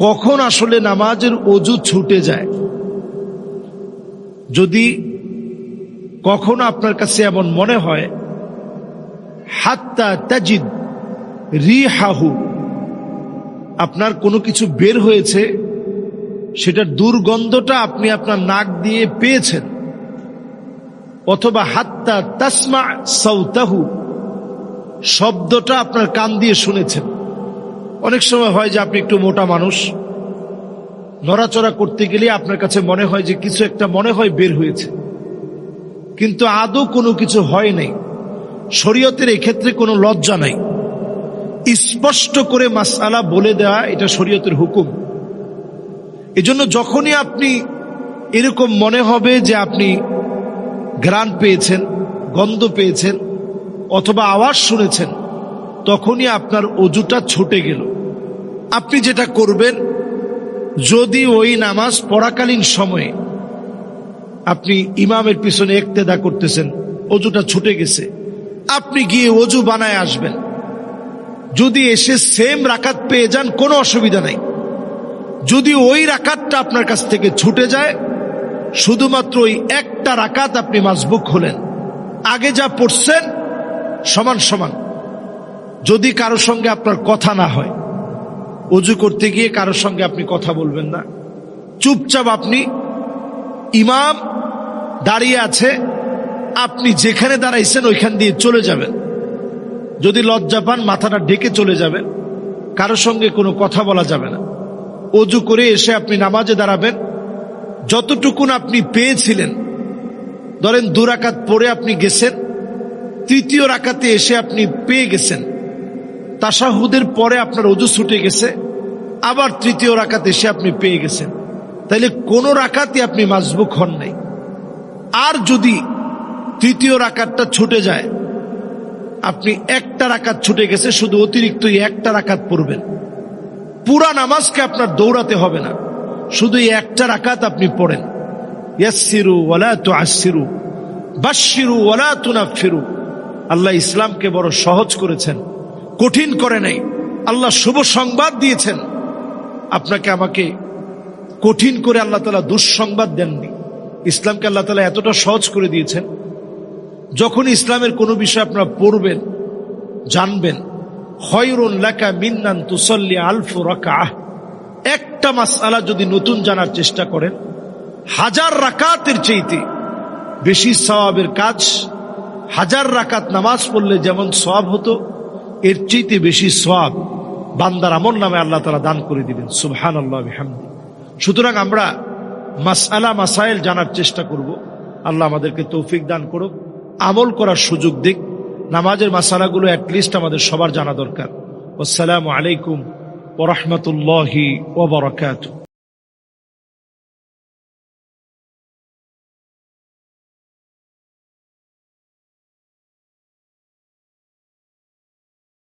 কখন আসলে নামাজের অজু ছুটে যায়? যদি কখনো আপনার কাছে এমন মনে হয়, হাত্তা তাজিদ রিহাহু, আপনার কোনো কিছু বের হয়েছে, সেটার দুর্গন্ধটা আপনি আপনার নাক দিয়ে পেয়েছেন, অথবা হাত্তা তাসমা সৌতাহু শব্দটা আপনার কান দিয়ে শুনেছেন। অনেক সময় হয় যে আপনি একটু মোটা মানুষ। নড়াচড়া করতে গেলে আপনার কাছে মনে হয় যে কিছু একটা মনে হয় বের হয়েছে। কিন্তু আদৌ কোনো কিছু হয় নাই। শরীয়তের এক্ষেত্রে কোনো লজ্জা নাই। স্পষ্ট করে মাসালা বলে দেওয়া এটা শরীয়তের হুকুম। এজন্য যখনই আপনি এরকম মনে হবে যে আপনি গ্রান পেয়েছেন, গন্ধ পেয়েছেন, অথবা আওয়াজ শুনেছেন, তখনই আপনার অজুটা ছুটে গেল। আপনি যেটা করবেন, যদি ওই নামাজ পড়াকালীন সময়ে আপনি ইমামের পিছনে একতেদা করতেছেন, অজুটা ছুটে গেছে, আপনি গিয়ে অজু বানায় আসবেন। যদি এসে সেম রাকাত পেয়ে যান, কোনো অসুবিধা নাই। যদি ওই রাকাতটা আপনার কাছ থেকে ছুটে যায়, শুধুমাত্র ওই একটা রাকাত আপনি মাজবুক হলেন। আগে যা পড়ছেন, সমান সমান। যদি কারও সঙ্গে আপনার কথা না হয় অজু করতে গিয়ে কারোর সঙ্গে আপনি কথা বলবেন না। চুপচাপ আপনি ইমাম দাঁড়িয়ে আছে, আপনি যেখানে দাঁড়াইছেন ওইখান দিয়ে চলে যাবেন। যদি লজ্জা পান, মাথাটা ঢেকে চলে যাবেন, কারোর সঙ্গে কোনো কথা বলা যাবে না। অজু করে এসে আপনি নামাজে দাঁড়াবেন, যতটুকুন আপনি পেয়েছিলেন, ধরেন দুরাকাত পরে আপনি গেছেন, তৃতীয় রাকাতে এসে আপনি পেয়ে গেছেন তাসাহুদের পরে আপনার অজু ছুটে গেছে, আবার তৃতীয় রাকাতে এসে আপনি পেয়ে গেছেন। তাইলে কোন রাকাতে আপনি মাজবুক হন নাই। আর যদি তৃতীয় রাকাতটা ছুটে যায়, আপনি একটা রাকাত ছুটে গেছে, শুধু অতিরিক্ত একটা রাকাত পড়বেন। পুরা নামাজকে আপনার দৌড়াতে হবে না, শুধু একটা রাকাত আপনি পড়েন। তু তুনাফিরু আল্লাহ ইসলামকে বড় সহজ করেছেন। কঠিন করে নাই। আল্লাহ শুভ সংবাদ দিয়েছেন। আপনাকে আমাকে কঠিন করে আল্লাহ তালা দুঃসংবাদ দেননি। ইসলামকে আল্লাহ তালা এতটা সহজ করে দিয়েছেন। যখন ইসলামের কোনো বিষয় আপনারা পড়বেন, জানবেন হয়রুন লেখা মিন্নান তুসল্লি আলফু রাকাহ একটা মাসআলা যদি নতুন জানার চেষ্টা করেন, হাজার রাকাতের চাইতে বেশি সওয়াবের কাজ, হাজার রাকাত নামাজ পড়লে যেমন সওয়াব হতো এর চাইতে বেশি সওয়াব বান্দার আমল নামে আল্লাহ তালা দান করে দিবেন। সুবহান আল্লাহ সুতরাং আমরা মাসআলা, মাসাইল জানার চেষ্টা করব। আল্লাহ আমাদেরকে তৌফিক দান করুক, আমল করার সুযোগ দিক। নামাজের মাসালাগুলো অ্যাটলিস্ট আমাদের সবার জানা দরকার। আসসালামু আলাইকুম ওরহমতুল্লাহি ওবরাকাতুহ